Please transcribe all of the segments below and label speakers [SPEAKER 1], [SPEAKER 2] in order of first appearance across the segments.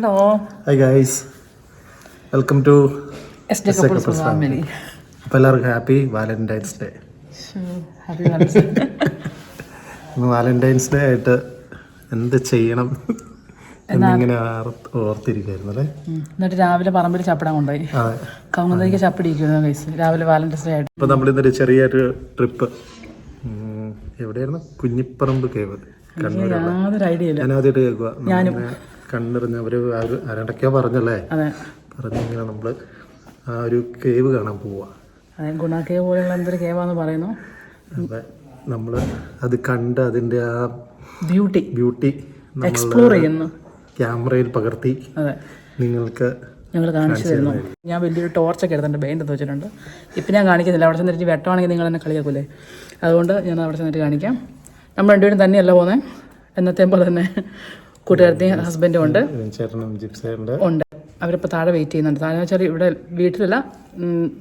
[SPEAKER 1] Hello
[SPEAKER 2] hi guys welcome to
[SPEAKER 1] S D couples family
[SPEAKER 2] അപ്പോൾ എല്ലാവർക്കും happy Valentine's day
[SPEAKER 1] happy
[SPEAKER 2] ഇന്ന് Valentine's day ആയിട്ട് എന്ത് ചെയ്യണം എന്നിങ്ങനെ ഓർത്ത് അല്ലേ?
[SPEAKER 1] എന്നിട്ട് രാവിലെ പറമ്പിൽ ചപ്പടാൻ കൊണ്ടുപോയി.
[SPEAKER 2] അതെ.
[SPEAKER 1] കൗന്നതിക്ക് ചപ്പിടിക്കുന്നു കൈസ് രാവിലെ വാലന്റൈൻസ് ഡേ ആയിട്ട്.
[SPEAKER 2] ഇപ്പോൾ നമ്മളിന്നൊരു ചെറിയൊരു ട്രിപ്പ് എവിടെയായിരുന്നു? കുഞ്ഞിപ്പറമ്പ് കേവ്
[SPEAKER 1] യാതൊരു ഐഡിയ ഇല്ല.
[SPEAKER 2] ഞാൻ ആദ്യമായിട്ട് കേൾക്കുക കണ്ണെറിഞ്ഞ അവർ ആരടക്കോ പറഞ്ഞല്ലേ? പറഞ്ഞിങ്ങനെ നമ്മൾ ആ ഒരു കേവ് കാണാൻ പോവുക
[SPEAKER 1] അതെ ഗുണാക്കേ പോലെയുള്ള എന്തൊരു കേവാന്ന് പറയുന്നു?
[SPEAKER 2] അതെ നമ്മൾ അത് കണ്ട് അതിന്റെ ആ
[SPEAKER 1] ബ്യൂട്ടി
[SPEAKER 2] ബ്യൂട്ടി
[SPEAKER 1] എക്സ്പ്ലോർ ചെയ്യുന്നു.
[SPEAKER 2] ക്യാമറയിൽ പകർത്തി
[SPEAKER 1] അതെ.
[SPEAKER 2] നിങ്ങൾക്ക്
[SPEAKER 1] ഞങ്ങൾ കാണിച്ചു തരുന്നു. ഞാൻ വലിയൊരു ടോർച്ചൊക്കെ എടുത്തിട്ട് ബെയിന്റെ എന്ന് വെച്ചിട്ടുണ്ട്. ഇപ്പം ഞാൻ കാണിക്കുന്നില്ല. അവിടെ ചെന്നിട്ട് വെട്ടമാണെങ്കിൽ നിങ്ങൾ എന്നെ കളിയാക്കൂലേ? അതുകൊണ്ട് ഞാൻ അവിടെ ചെന്നിട്ട് കാണിക്കാം. നമ്മൾ രണ്ടുപേരും തന്നെയല്ല പോകുന്നത് എന്നത്തെ പോലെ തന്നെ. കൂട്ടുകാരത്തെയും ഹസ്ബൻഡും ഉണ്ട്.
[SPEAKER 2] ചേട്ടനും
[SPEAKER 1] ഉണ്ട്. അവരിപ്പോൾ താഴെ വെയിറ്റ് ചെയ്യുന്നുണ്ട്. താഴെ വെച്ചാൽ ഇവിടെ വീട്ടിലല്ല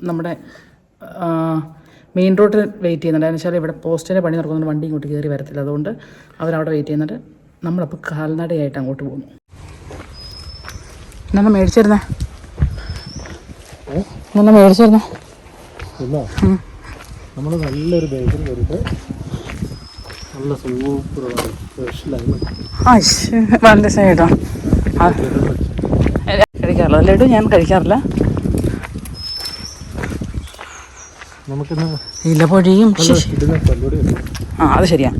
[SPEAKER 1] നമ്മുടെ മെയിൻ റോഡിൽ വെയിറ്റ് ചെയ്യുന്നുണ്ട്. എന്ന് വെച്ചാൽ ഇവിടെ പോസ്റ്റിന്റെ പണി നടക്കുന്നുണ്ട്. വണ്ടി ഇങ്ങോട്ട് കയറി വരത്തില്ല. അതുകൊണ്ട് അവരവിടെ വെയിറ്റ് ചെയ്യുന്നുണ്ട്. നമ്മളപ്പോൾ കാൽനടയായിട്ട് അങ്ങോട്ട് പോകുന്നു. എന്നാ മേടിച്ചിരുന്നേ? എന്നാ മേടിച്ചിരുന്നേ?
[SPEAKER 2] നമ്മൾ നല്ലൊരു ബേക്കറി കയറിയിട്ട് നല്ല
[SPEAKER 1] വളരെ കഴിക്കാറില്ല. ലഡു ഞാൻ കഴിക്കാറില്ല. ഇലപൊഴിയും ആ അത് ശരിയാ.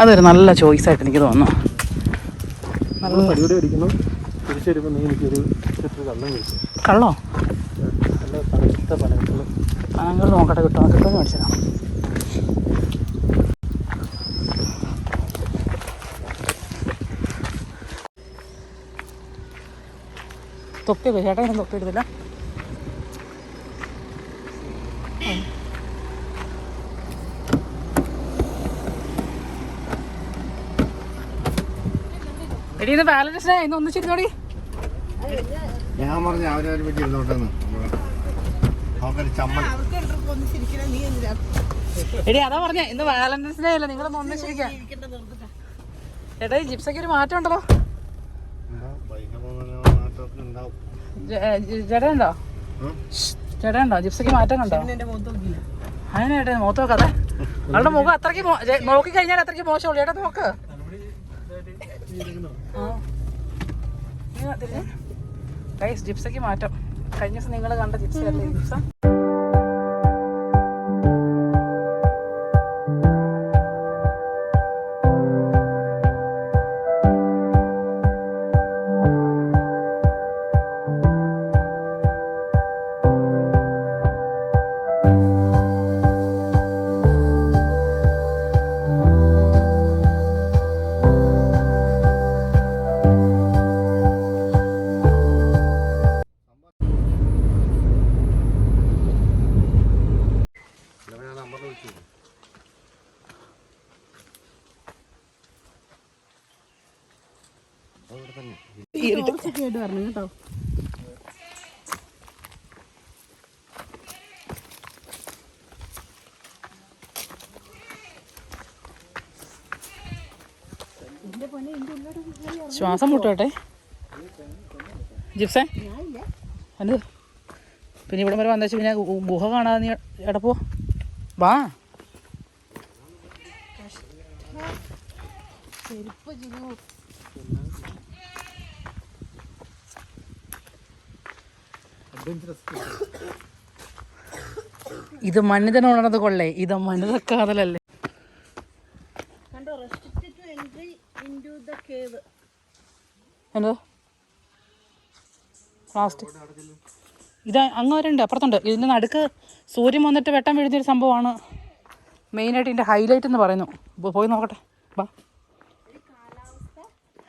[SPEAKER 1] അതൊരു നല്ല ചോയ്സ് ആയിട്ട് എനിക്ക് തോന്നുന്നു.
[SPEAKER 2] കള്ളം
[SPEAKER 1] അങ്ങോട്ട് നോക്കട്ടെ കിട്ടുമോ കിട്ടുമെന്ന് മേടിച്ചതാ തൊപ്പി ചേട്ടാ ഞാൻ തൊപ്പി എടുത്തില്ല എടി ഇന്ന് ബാലൻസ് ഡേ ഇന്ന് ഒന്നിച്ചിരുന്നോടി.
[SPEAKER 2] ഞാൻ പറഞ്ഞു അവരവരെ പറ്റി ഇരുന്നോട്ടെന്ന്.
[SPEAKER 1] എടി അതാ പറഞ്ഞ ഇന്ന് വാലന്റൈൻസ് ഡേ അല്ലേ നിങ്ങളൊന്ന് ഒന്നിച്ചിരിക്കാം എടാ ഈ ജിപ്സയ്ക്ക് ഒരു മാറ്റം ഉണ്ടല്ലോ.
[SPEAKER 2] ഉണ്ടാവും
[SPEAKER 1] ചേട്ടാ ജിപ്സിക്ക് മാറ്റം കണ്ടോ? അതിന് ചേട്ടാ മുഖത്ത് നോക്കാതെ. അവളുടെ മുഖം അത്രയ്ക്ക് നോക്കി കഴിഞ്ഞാൽ അത്രയ്ക്ക് മോശമുള്ളൂ. ചേട്ടാ നോക്ക്. ഗൈസ് ജിപ്സയ്ക്ക് മാറ്റം. കഴിഞ്ഞ ദിവസം നിങ്ങൾ കണ്ട ജിപ്സി അല്ലേ? ജിപ്സ? ശ്വാസം മുട്ടോട്ടെ ജിപ്സേ? അത് പിന്നെ ഇവിടെ വരെ വന്നു പിന്നെ ഗുഹ കാണാതെ നീ എടപ്പോ വാ. ഇത് മനിതനുണർന്നത് കൊള്ളേ. ഇത് മനിത കാതലല്ലേ. എന്തോ? പ്ലാസ്റ്റിക് ഇത് അങ്ങ് വരെ ഉണ്ട് അപ്പുറത്തുണ്ട്. ഇതിന്റെ നടുക്ക് സൂര്യൻ വന്നിട്ട് വെട്ടം വീഴുന്നൊരു സംഭവമാണ്. മെയിനായിട്ട് ഇതിന്റെ ഹൈലൈറ്റ് എന്ന് പറയുന്നു. പോയി നോക്കട്ടെ. വാ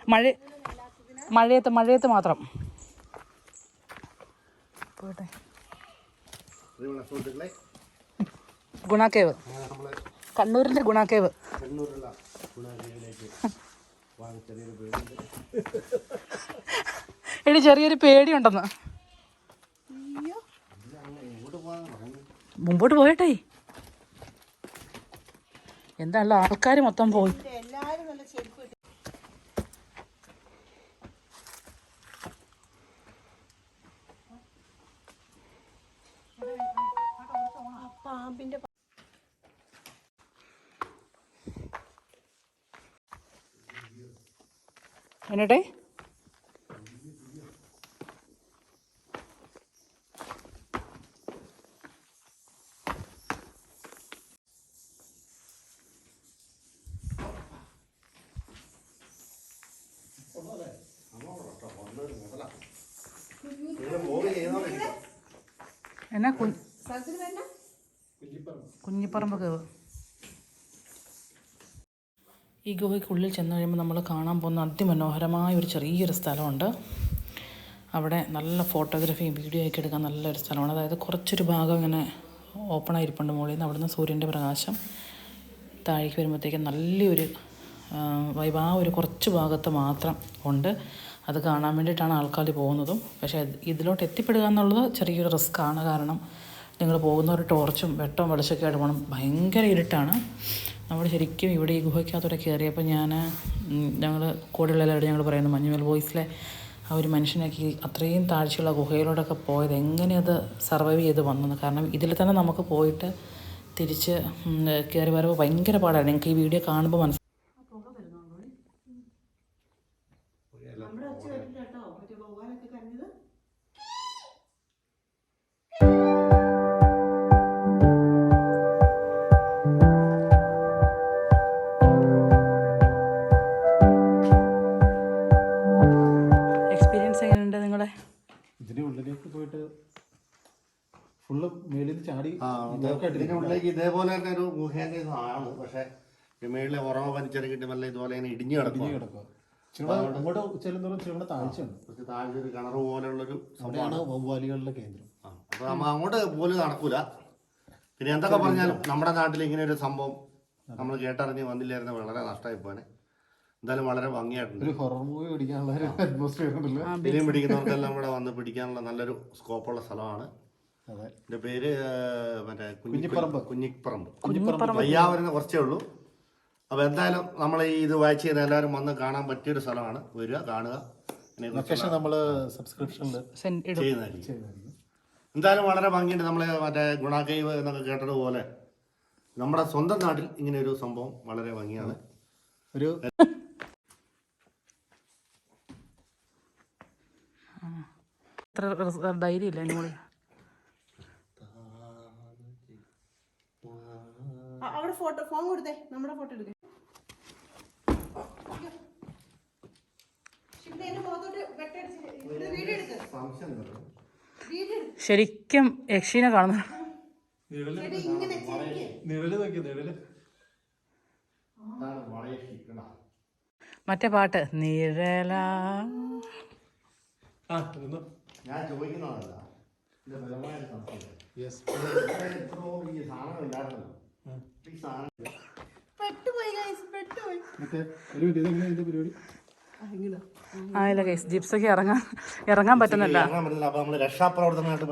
[SPEAKER 1] മഴ മഴയത്ത് മഴയത്ത് മാത്രം. പോട്ടെ. ഗുണാക്കേവ് കണ്ണൂരിന്റെ ഗുണാക്കേവ്
[SPEAKER 2] കണ്ണൂരുള്ള
[SPEAKER 1] എടി ചെറിയൊരു പേടിയുണ്ടെന്ന്. മുമ്പോട്ട് പോയട്ടെ. എന്താണല്ലോ ആൾക്കാർ മൊത്തം പോയി. എന്നിട്ടേ എന്നാ കു കുഞ്ഞിപ്പറമ്പ് കേവ്. ഈ ഗുഹയ്ക്കുള്ളിൽ ചെന്ന് കഴിയുമ്പോൾ നമ്മൾ കാണാൻ പോകുന്ന അതിമനോഹരമായ ഒരു ചെറിയൊരു സ്ഥലമുണ്ട്. അവിടെ നല്ല ഫോട്ടോഗ്രാഫിയും വീഡിയോ ഒക്കെ എടുക്കാൻ നല്ലൊരു സ്ഥലമാണ്. അതായത് കുറച്ചൊരു ഭാഗം ഇങ്ങനെ ഓപ്പൺ ആയിരിപ്പുണ്ട് മുകളിൽ നിന്ന്. അവിടുന്ന് സൂര്യന്റെ പ്രകാശം താഴേക്ക് വരുമ്പോഴത്തേക്കും നല്ലൊരു വൈബ് ആ ഒരു കുറച്ച് ഭാഗത്ത് മാത്രം ഉണ്ട്. അത് കാണാൻ വേണ്ടിയിട്ടാണ് ആൾക്കാർ പോകുന്നതും. പക്ഷേ ഇതിലോട്ട് എത്തിപ്പെടുക എന്നുള്ളത് ചെറിയൊരു റിസ്ക് ആണ്. കാരണം നിങ്ങൾ പോകുന്ന ഒരു ടോർച്ചും വെട്ടവും വെളിച്ചൊക്കെ ആയിട്ട് പോകണം. ഭയങ്കര ഇരുട്ടാണ്. നമ്മൾ ശരിക്കും ഇവിടെ ഈ ഗുഹയ്ക്കകത്തോടെ കയറിയപ്പോൾ ഞാൻ ഞങ്ങൾ കൂടെയുള്ള എല്ലാവരും ഞങ്ങൾ പറയുന്നു മഞ്ഞുമൽ ബോയ്സിലെ ആ ഒരു മനുഷ്യനൊക്കെ അത്രയും താഴ്ചയുള്ള ഗുഹയിലൂടെയൊക്കെ പോയത് എങ്ങനെ അത് സർവൈവ് ചെയ്ത് വന്നത് കാരണം ഇതിൽ തന്നെ നമുക്ക് പോയിട്ട് തിരിച്ച് കയറി വരുമ്പോൾ ഭയങ്കര പാടാണ്. നിങ്ങൾക്ക് ഈ വീഡിയോ കാണുമ്പോൾ മനസ്സിലാവും
[SPEAKER 3] ആ, ഇത് ഇതിന്റെ ഇതേപോലെ തന്നെ ഒരു ഗുഹേന്റെ ഇതാണ് പക്ഷെ മേളിലെ ഉറവ വലിച്ചെടുക്കിട്ട് നല്ല ഇതുപോലെ ഇങ്ങനെ ഇടിഞ്ഞു കിടക്കും
[SPEAKER 2] കിടക്കുക അങ്ങോട്ട് താഴ്ചയുണ്ട്
[SPEAKER 3] ഒരു കിണർ പോലുള്ളൊരു
[SPEAKER 2] അവിടെയാണ് വവ്വാലികളുടെ കേന്ദ്രം.
[SPEAKER 3] അപ്പൊ നമ്മ അങ്ങോട്ട് പോലും നടക്കൂല. പിന്നെ എന്തൊക്കെ പറഞ്ഞാലും നമ്മുടെ നാട്ടിൽ ഇങ്ങനെ ഒരു സംഭവം നമ്മൾ കേട്ടറിഞ്ഞ് വന്നില്ലായിരുന്നു വളരെ നഷ്ടമായി പോനെ എന്തായാലും വളരെ ഭംഗിയായിട്ടുണ്ട്.
[SPEAKER 2] ഒരു ഹൊറർ മൂവി പിടിക്കാനുള്ള ഒരു അറ്റ്മോസ്ഫിയർ ഉണ്ടല്ലോ.
[SPEAKER 3] ഫിലിം പിടിക്കുന്നവർക്കെല്ലാം ഇവിടെ വന്ന് പിടിക്കാനുള്ള നല്ലൊരു സ്കോപ്പുള്ള സ്ഥലമാണ്. എന്റെ പേര് മറ്റേ
[SPEAKER 2] കുഞ്ഞിപ്പറമ്പ്.
[SPEAKER 3] കുഞ്ഞിപ്പറമ്പ്.
[SPEAKER 1] കുഞ്ഞിപ്പറമ്പ്.
[SPEAKER 3] വയ്യാവരുന്ന കുറച്ചേ ഉള്ളൂ. അപ്പോൾ എന്തായാലും നമ്മൾ ഈ ഇത് വായിച്ച് ചെയ്യുന്ന എല്ലാവരും വന്ന് കാണാൻ പറ്റിയൊരു സ്ഥലമാണ്. വരിക കാണുക.
[SPEAKER 2] ലൊക്കേഷൻ നമ്മൾ സബ്സ്ക്രിപ്ഷനിൽ
[SPEAKER 3] ചെയ്യുന്നതായിരിക്കും. എന്തായാലും വളരെ ഭംഗിയുണ്ട് നമ്മൾ മറ്റേ ഗുണാകൈവ് എന്നൊക്കെ കേട്ടതുപോലെ. നമ്മുടെ സ്വന്തം നാട്ടിൽ ഇങ്ങനെ ഒരു സംഭവം വളരെ ഭംഗിയാണ്.
[SPEAKER 2] ഒരു
[SPEAKER 1] ഡയറി ഇല്ല
[SPEAKER 4] എന്റെ അവിടെ ഫോട്ടോ ഫോൺ കൊടുത്തേ. നമ്മുടെ ഫോട്ടോ എടുക്കേ.
[SPEAKER 1] ശരിക്കും യക്ഷീനെ കാണുന്നു മറ്റേ പാട്ട് നിഴല.
[SPEAKER 3] ഞാൻ ചോദിക്കുന്നതല്ല ഇതിന്റെ എത്രയോ ഈ സാധനം ഉണ്ടായിരുന്നല്ലോ
[SPEAKER 1] ആയില്ല കേസ് ജിപ്സൊക്കെ ഇറങ്ങാൻ ഇറങ്ങാൻ പറ്റുന്നില്ല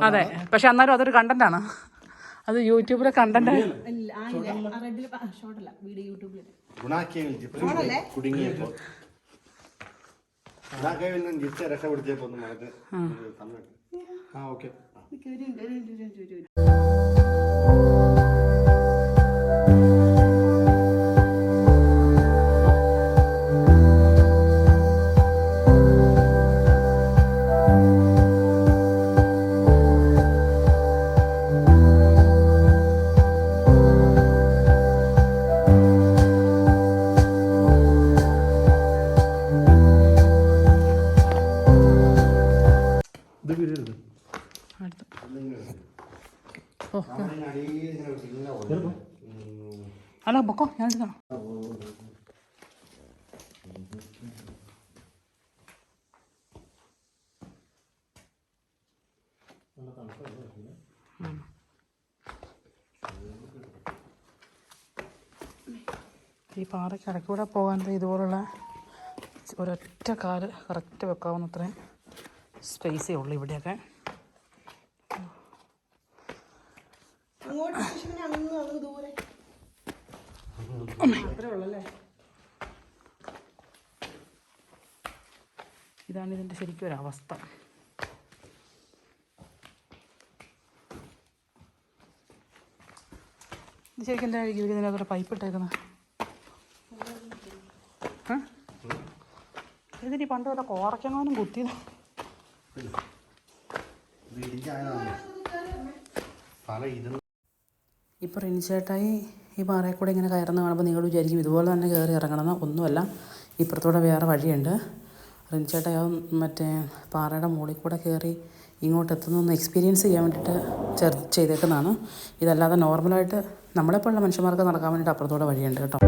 [SPEAKER 1] അതെ പക്ഷെ എന്നാലും അതൊരു കണ്ടന്റ് ആണ് അത് യൂട്യൂബിലെ കണ്ടന്റ്
[SPEAKER 4] ഇല്ല ആ ഇല്ല
[SPEAKER 1] അല്ല പൊക്കോ ഞാൻ എടുക്കണം ഈ പാറയ്ക്ക് ഇടയ്ക്കൂടെ പോകാൻ ഇതുപോലുള്ള ഒരൊറ്റ കാൽ കറക്റ്റ് വെക്കാവുന്ന അത്രയും സ്പേസേ ഉള്ളൂ ഇവിടെയൊക്കെ
[SPEAKER 4] അങ്ങോട്ട് സ്റ്റേഷനിൽ അങ്ങ് അങ്ങ് ദൂരെ അത്രേ ഉള്ളല്ലേ
[SPEAKER 1] ഇതാണ് ഇതിന്റെ ശരിക്കും ഒരവസ്ഥ ഇത് ശരിക്കും എന്താ ഇതിനകത്തോടെ പൈപ്പ് ഇട്ടേക്കുന്നത് ഇതിനി പണ്ട് വല്ല കോറയ്ക്കങ്ങാനും കുത്തിയത്. ഇപ്പോൾ റിനിച്ചേട്ടായി ഈ പാറയിൽ കൂടെ ഇങ്ങനെ കയറുന്ന കാണുമ്പോൾ നിങ്ങൾ വിചാരിക്കും ഇതുപോലെ തന്നെ കയറി ഇറങ്ങണമെന്ന് ഒന്നുമല്ല. ഇപ്പുറത്തൂടെ വേറെ വഴിയുണ്ട്. റിനിച്ചേട്ടായി ആ മറ്റേ പാറയുടെ മുകളിൽ കൂടെ കയറി ഇങ്ങോട്ട് എത്തുന്നൊന്ന് എക്സ്പീരിയൻസ് ചെയ്യാൻ വേണ്ടിയിട്ട് ചേർ ചെയ്തേക്കുന്നതാണ്. ഇതല്ലാതെ നോർമലായിട്ട് നമ്മളെപ്പോലുള്ള മനുഷ്യന്മാർക്ക് നടക്കാൻ വേണ്ടിയിട്ട് അപ്പുറത്തൂടെ വഴിയുണ്ട് കേട്ടോ.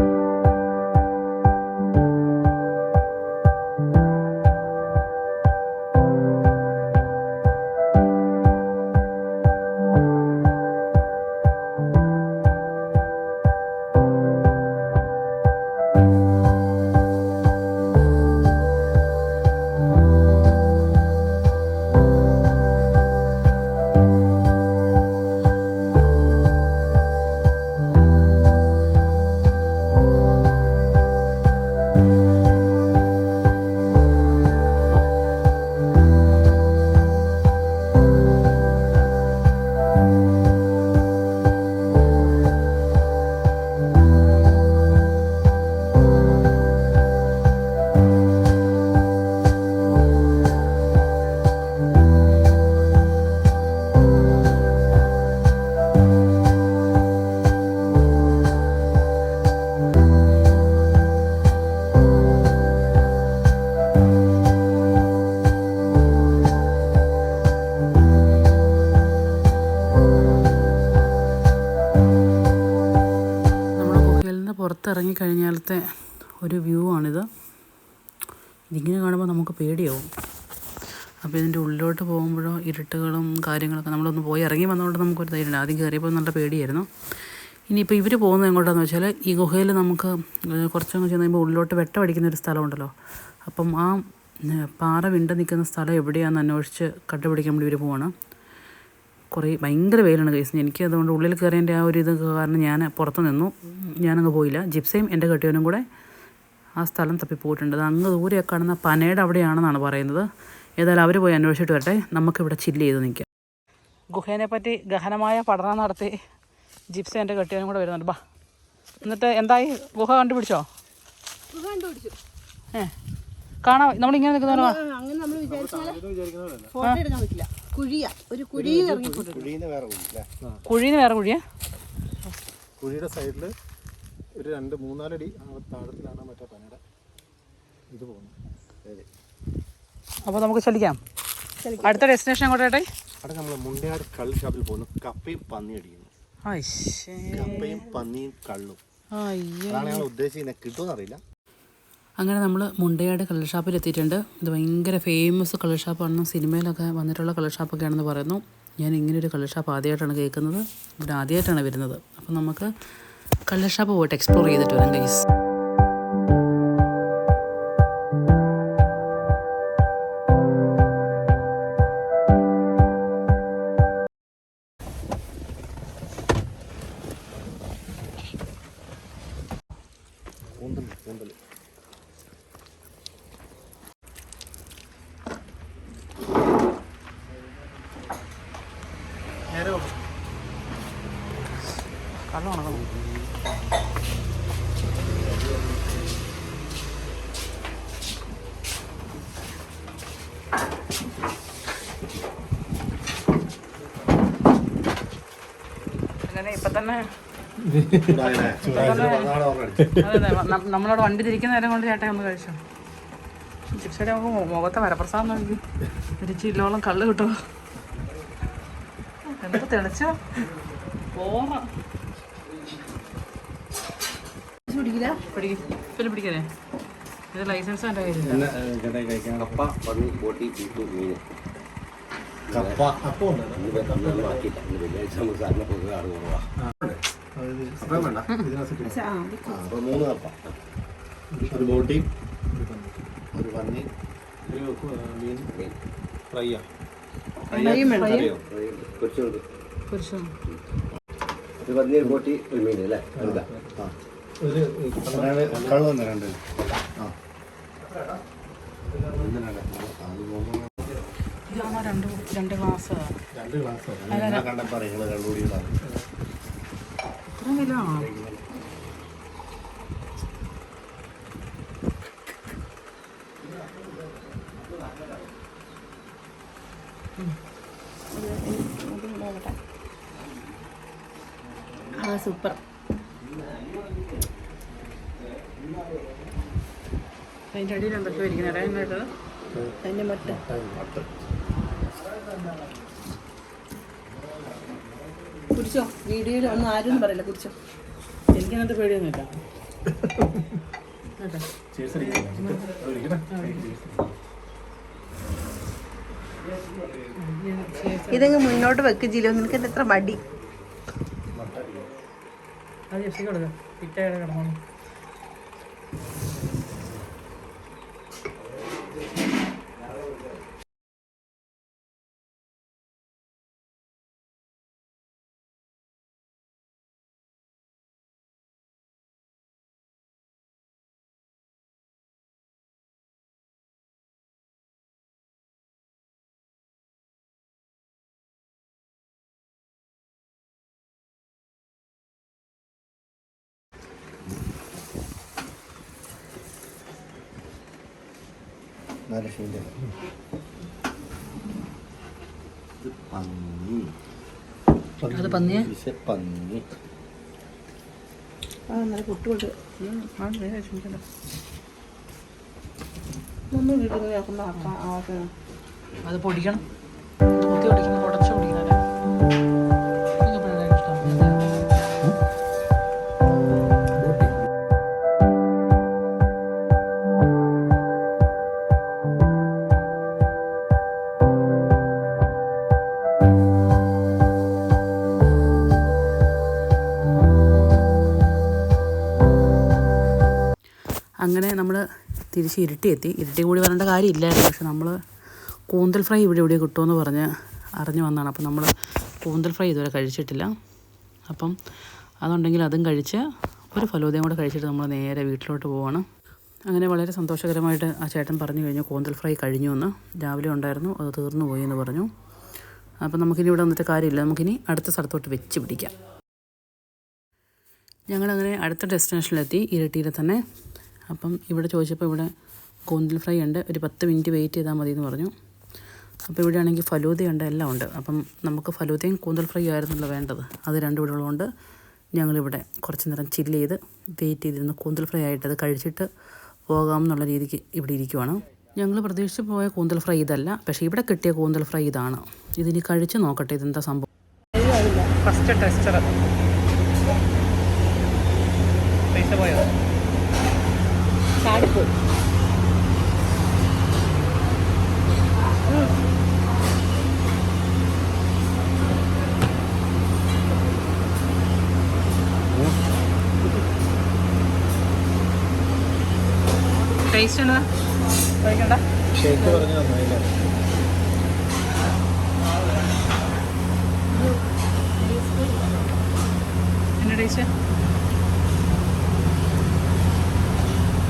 [SPEAKER 1] നിന്ന് ഒരു വ്യൂ ആണിത് ഇതിങ്ങനെ കാണുമ്പോൾ നമുക്ക് പേടിയാവും. അപ്പോൾ ഇതിന്റെ ഉള്ളിലോട്ട് പോകുമ്പോഴോ ഇരുട്ടുകളും കാര്യങ്ങളൊക്കെ നമ്മളൊന്ന് പോയി ഇറങ്ങി വന്നതുകൊണ്ട് നമുക്കൊരു ധൈര്യമുണ്ട് ആദ്യം കയറിയപ്പോൾ നല്ല പേടിയായിരുന്നു. ഇനിയിപ്പോൾ ഇവർ പോകുന്നത് എങ്ങോട്ടാന്ന് വെച്ചാൽ ഈ ഗുഹയിൽ നമുക്ക് കുറച്ചൊന്ന് ചെന്ന് കഴിയുമ്പോൾ ഉള്ളിലോട്ട് വെട്ടമടിക്കുന്ന ഒരു സ്ഥലമുണ്ടല്ലോ. അപ്പം ആ പാറ വിണ്ട നിൽക്കുന്ന സ്ഥലം എവിടെയാണെന്ന് അന്വേഷിച്ച് കണ്ടുപിടിക്കാൻ വേണ്ടി ഇവർ പോവാണ്. കുറേ ഭയങ്കര വെയിലാണ് കേസ് എനിക്ക് അതുകൊണ്ട് ഉള്ളിൽ കയറിയതിന്റെ ആ ഒരു ഇത് കാരണം ഞാൻ പുറത്ത് നിന്നു. ഞാനങ്ങ് പോയില്ല. ജിപ്സയും എന്റെ കെട്ടിയവനും കൂടെ ആ സ്ഥലം തപ്പിപ്പോയിട്ടുണ്ട് അത് അങ്ങ് ദൂരെ കാണുന്ന പനയുടെ അവിടെയാണെന്നാണ് പറയുന്നത്. ഏതായാലും അവർ പോയി അന്വേഷിച്ചിട്ട് വരട്ടെ. നമുക്കിവിടെ ചില്ല് ചെയ്ത് നിൽക്കാം. ഗുഹേനെ പറ്റി ഗഹനമായ പഠനം നടത്തി ജിപ്സ എന്റെ കെട്ടിയവനും കൂടെ വരുന്നുണ്ട്. ബാ. എന്നിട്ട് എന്തായി? ഗുഹ കണ്ടുപിടിച്ചോ?
[SPEAKER 4] ഗുഹ കണ്ടുപിടിച്ചു.
[SPEAKER 1] ഏ. കാണാം. നമ്മളിങ്ങനെ നിൽക്കുന്നവരോ
[SPEAKER 4] ആ, അങ്ങനെ നമ്മൾ വിചാരിച്ചാൽ ഫോട്ടോ എടുക്കാൻ പറ്റില്ല. കുഴിയാ. ഒരു കുഴിയിൽ ഇറങ്ങി.
[SPEAKER 3] കുഴിന്ന് വേറെ
[SPEAKER 1] കുഴിയാ?
[SPEAKER 2] കുഴിയുടെ സൈഡിൽ ഒരു രണ്ട് മൂന്നാലടി ആ താഴത്തിലാണ് മറ്റേ പനയുടെ ഇത് പോകുന്നത്.
[SPEAKER 1] അപ്പോൾ നമുക്ക് ചലിക്കാം. അടുത്ത ഡെസ്റ്റിനേഷൻ എങ്ങോട്ടേട്ടെ
[SPEAKER 3] അവിടെ നമ്മൾ മുണ്ടയാട് കള്ള് ഷാപ്പിൽ പോകുന്നു. കപ്പയും പന്നി അടിക്കുന്നു. കപ്പയും പന്നിയും കള്ളും.
[SPEAKER 1] അയ്യേ.
[SPEAKER 3] അതാണ് ഞങ്ങൾ ഉദ്ദേശിക്കുന്നത്. കിട്ടുമെന്നറിയില്ല
[SPEAKER 1] അങ്ങനെ നമ്മൾ മുണ്ടയാട് കളർ ഷാപ്പിൽ എത്തിയിട്ടുണ്ട്. ഇത് ഭയങ്കര ഫേമസ് കളർ ഷാപ്പാണെന്ന് സിനിമയിലൊക്കെ വന്നിട്ടുള്ള കളർ ഷാപ്പൊക്കെയാണെന്ന് പറയുന്നു. ഞാൻ ഇങ്ങനെ ഒരു കളർ ഷാപ്പ് ആദ്യമായിട്ടാണ് കേൾക്കുന്നത്. ഇവിടെ ആദ്യമായിട്ടാണ് വരുന്നത്. അപ്പോൾ നമുക്ക് കളർ ഷാപ്പ് പോയിട്ട് എക്സ്പ്ലോർ ചെയ്തിട്ട് വരാം ഗൈസ് കള്ളം ഉണക്കണം ഇപ്പം തന്നെ അതെ വണ്ടി തിരിക്കുന്ന നേരം കൊണ്ട് ചേട്ടൻ ഒന്ന് കഴിച്ചോ. ചിപ്സയുടെ നമുക്ക് മുഖത്തെ വരപ്രസാദം നോക്കി. ഇല്ലോളം കള്ള് കിട്ടുമോ എന്താ തെളിച്ചോ? പോറ
[SPEAKER 4] പിടിക്കില്ല?
[SPEAKER 1] പിടിക്കും. പിന്നെ പിടിക്കാനേ ഇത് ലൈസൻസ്
[SPEAKER 3] എന്റെ ചേട്ടായി
[SPEAKER 5] കപ്പ പന്നി ബോട്ടി ബീഫ് മീൻ.
[SPEAKER 3] കപ്പ
[SPEAKER 5] ആക്കിയില്ല. ഇന്ന് വെള്ളിയാഴ്ച നമുക്ക് സാറിന് പൊതുവെ ആട് കുറവാ.
[SPEAKER 3] അപ്പം വേണ്ട. അപ്പൊ മൂന്ന് കപ്പ. ഒരു ബോട്ടി ഒരു പന്നി
[SPEAKER 2] ഒരു മീൻ
[SPEAKER 5] മീൻ.
[SPEAKER 2] ഫ്രൈയാ.
[SPEAKER 5] ഒരു പന്നി ഒരു ബോട്ടി ഒരു മീൻ അല്ലേ?
[SPEAKER 2] ഒരു
[SPEAKER 3] കള്ളു വന്ന രണ്ട്? ആ.
[SPEAKER 1] രണ്ട് രണ്ട് ഗ്ലാസ്?
[SPEAKER 2] രണ്ട് ഗ്ലാസ്
[SPEAKER 3] കണ്ടപ്പോ ഇതാണ്
[SPEAKER 1] ഇത്രയും വില എന്തൊക്കെ ഇരിക്കുന്നത്
[SPEAKER 4] മട്ട. കുടിച്ചോ? വീഡിയോയിൽ ഒന്നും ആരും പറയില്ല. കുടിച്ചോ?
[SPEAKER 1] എനിക്കങ്ങനത്തെ പേടിയൊന്നുമില്ല.
[SPEAKER 4] ഇതങ്ങ് മുന്നോട്ട് വെക്ക് ജിലോ. നിനക്ക് എത്ര മടി?
[SPEAKER 1] അത് ജസ്റ്റ് കൊടുക്കാം. പിറ്റയുടെ കിടന്നു
[SPEAKER 5] ഇത് പന്നി.
[SPEAKER 1] അത് പന്നിയെ?
[SPEAKER 5] പന്നി.
[SPEAKER 4] ആ നല്ല ആക്കണം
[SPEAKER 1] അത് പൊടിക്കണം. തിരിച്ച് ഇരുട്ടി എത്തി ഇരുട്ടി കൂടി വരേണ്ട കാര്യമില്ലായിരുന്നു. പക്ഷെ നമ്മൾ കൂന്തൽ ഫ്രൈ ഇവിടെ ഇവിടെ കിട്ടുമെന്ന് പറഞ്ഞ് അറിഞ്ഞു വന്നതാണ്. അപ്പം നമ്മൾ കൂന്തൽ ഫ്രൈ ഇതുവരെ കഴിച്ചിട്ടില്ല. അപ്പം അതുണ്ടെങ്കിൽ അതും കഴിച്ച് ഒരു ഫലോദയം കൂടെ കഴിച്ചിട്ട് നമ്മൾ നേരെ വീട്ടിലോട്ട് പോവാണ്. അങ്ങനെ വളരെ സന്തോഷകരമായിട്ട് ആ ചേട്ടൻ പറഞ്ഞു കഴിഞ്ഞു കൂന്തൽ ഫ്രൈ കഴിഞ്ഞു എന്ന്. രാവിലെ ഉണ്ടായിരുന്നു. അത് തീർന്നു പോയി എന്ന് പറഞ്ഞു. അപ്പം നമുക്കിനി ഇവിടെ വന്നിട്ട് കാര്യമില്ല. നമുക്കിനി അടുത്ത സ്ഥലത്തോട്ട് വെച്ച് പിടിക്കാം. ഞങ്ങളങ്ങനെ അടുത്ത ഡെസ്റ്റിനേഷനിലെത്തി. ഇരട്ടിയിൽ തന്നെ അപ്പം ഇവിടെ ചോദിച്ചപ്പോൾ ഇവിടെ കൂന്തൽ ഫ്രൈ ഉണ്ട്. ഒരു പത്ത് മിനിറ്റ് വെയിറ്റ് ചെയ്താൽ മതി എന്ന് പറഞ്ഞു. അപ്പോൾ ഇവിടെ ആണെങ്കിൽ ഫലൂതയുണ്ട് എല്ലാം ഉണ്ട്. അപ്പം നമുക്ക് ഫലൂതയും കൂന്തൽ ഫ്രൈ ആയിരുന്നല്ലോ വേണ്ടത്. അത് രണ്ടും ഇവിടെ ഉള്ളതുകൊണ്ട് ഞങ്ങളിവിടെ കുറച്ച് നേരം ചില്ല് ചെയ്ത് വെയിറ്റ് ചെയ്തിരുന്നു. കൂന്തൽ ഫ്രൈ ആയിട്ട് അത് കഴിച്ചിട്ട് പോകാം എന്നുള്ള രീതിക്ക് ഇവിടെ ഇരിക്കുവാണ്. ഞങ്ങൾ പ്രതീക്ഷിച്ച് പോയ കൂന്തൽ ഫ്രൈ ഇതല്ല. പക്ഷേ ഇവിടെ കിട്ടിയ കൂന്തൽ ഫ്രൈ ഇതാണ്. ഇതിനി കഴിച്ച് നോക്കട്ടെ ഇതെന്താ സംഭവം? First tester. പൈസ പോയോ?
[SPEAKER 4] ചാടിപ്പോയി
[SPEAKER 1] ടേസ്റ്റ് എന്നാ കഴിക്കണ്ട.
[SPEAKER 2] ഷേക്ക് പറഞ്ഞു നന്നായില്ല.
[SPEAKER 1] എന്റെ ടേസ്റ്റ്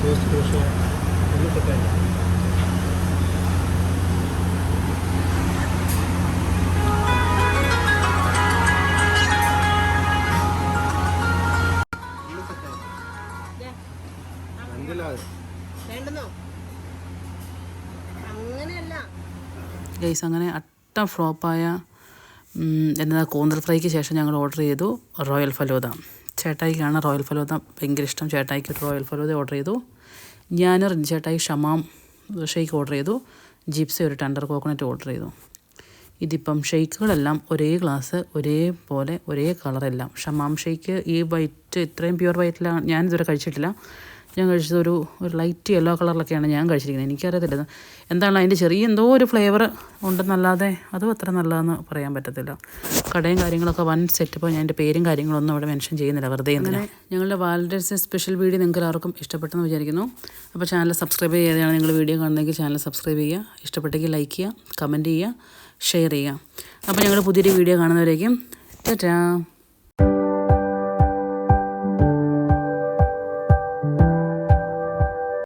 [SPEAKER 2] ഇത് തെറ്റായില്ല
[SPEAKER 4] വേണ്ടെന്നോ അങ്ങനെയല്ല
[SPEAKER 1] ഗൈസ് അങ്ങനെ അട്ട ഫ്ലോപ്പായ എന്താ കൂന്തൽ ഫ്രൈക്ക് ശേഷം ഞങ്ങൾ ഓർഡർ ചെയ്തു റോയൽ ഫലൂദ ചേട്ടായിക്കാണ് റോയൽ ഫലോദ ഭയങ്കര ഇഷ്ടം. ചേട്ടായിക്ക് റോയൽ ഫലോദ ഓർഡർ ചെയ്തു. ഞാൻ റിഞ്ചേട്ടായി ഷമാം ഷെയ്ക്ക് ഓർഡർ ചെയ്തു. ജിപ്സി ഒരു ടെൻഡർ കോക്കനറ്റ് ഓർഡർ ചെയ്തു. ഇതിപ്പം ഷെയ്ക്കുകളെല്ലാം ഒരേ ഗ്ലാസ് ഒരേ പോലെ ഒരേ കളറെല്ലാം ഷമാം ഷെയ്ക്ക് ഈ വൈറ്റ് ഇത്രയും പ്യുവർ വൈറ്റിലാണ് ഞാൻ കഴിച്ചിട്ടില്ല. ഞാൻ കഴിച്ചത് ഒരു ഒരു ലൈറ്റ് യെല്ലോ കളറിലൊക്കെയാണ് ഞാൻ കഴിച്ചിരിക്കുന്നത്. എനിക്കറിയത്തില്ല. എന്താണ് അതിന്റെ ചെറിയ എന്തോ ഒരു ഫ്ലേവർ ഉണ്ടെന്നല്ലാതെ അതും അത്ര നല്ലതെന്ന് പറയാൻ പറ്റത്തില്ല. കടയും കാര്യങ്ങളൊക്കെ വൻ സെറ്റപ്പോൾ ഞാൻ എന്റെ പേരും കാര്യങ്ങളൊന്നും അവിടെ മെൻഷൻ ചെയ്യുന്നില്ല. വെറുതെ എന്തിനാ? ഞങ്ങളുടെ വാലന്റേഴ്സ് ഡേ സ്പെഷ്യൽ വീഡിയോ നിങ്ങൾക്ക് എല്ലാവർക്കും ഇഷ്ടപ്പെട്ടെന്ന് വിചാരിക്കുന്നു. അപ്പോൾ ചാനൽ സബ്സ്ക്രൈബ് ചെയ്യാതെയാണ് നിങ്ങൾ വീഡിയോ കാണുന്നതെങ്കിൽ ചാനൽ സബ്സ്ക്രൈബ് ചെയ്യുക. ഇഷ്ടപ്പെട്ടെങ്കിൽ ലൈക്ക് ചെയ്യുക കമന്റ് ചെയ്യുക ഷെയർ ചെയ്യുക. അപ്പോൾ ഞങ്ങൾ പുതിയൊരു വീഡിയോ കാണുന്നവരേക്കും ടാറ്റാ.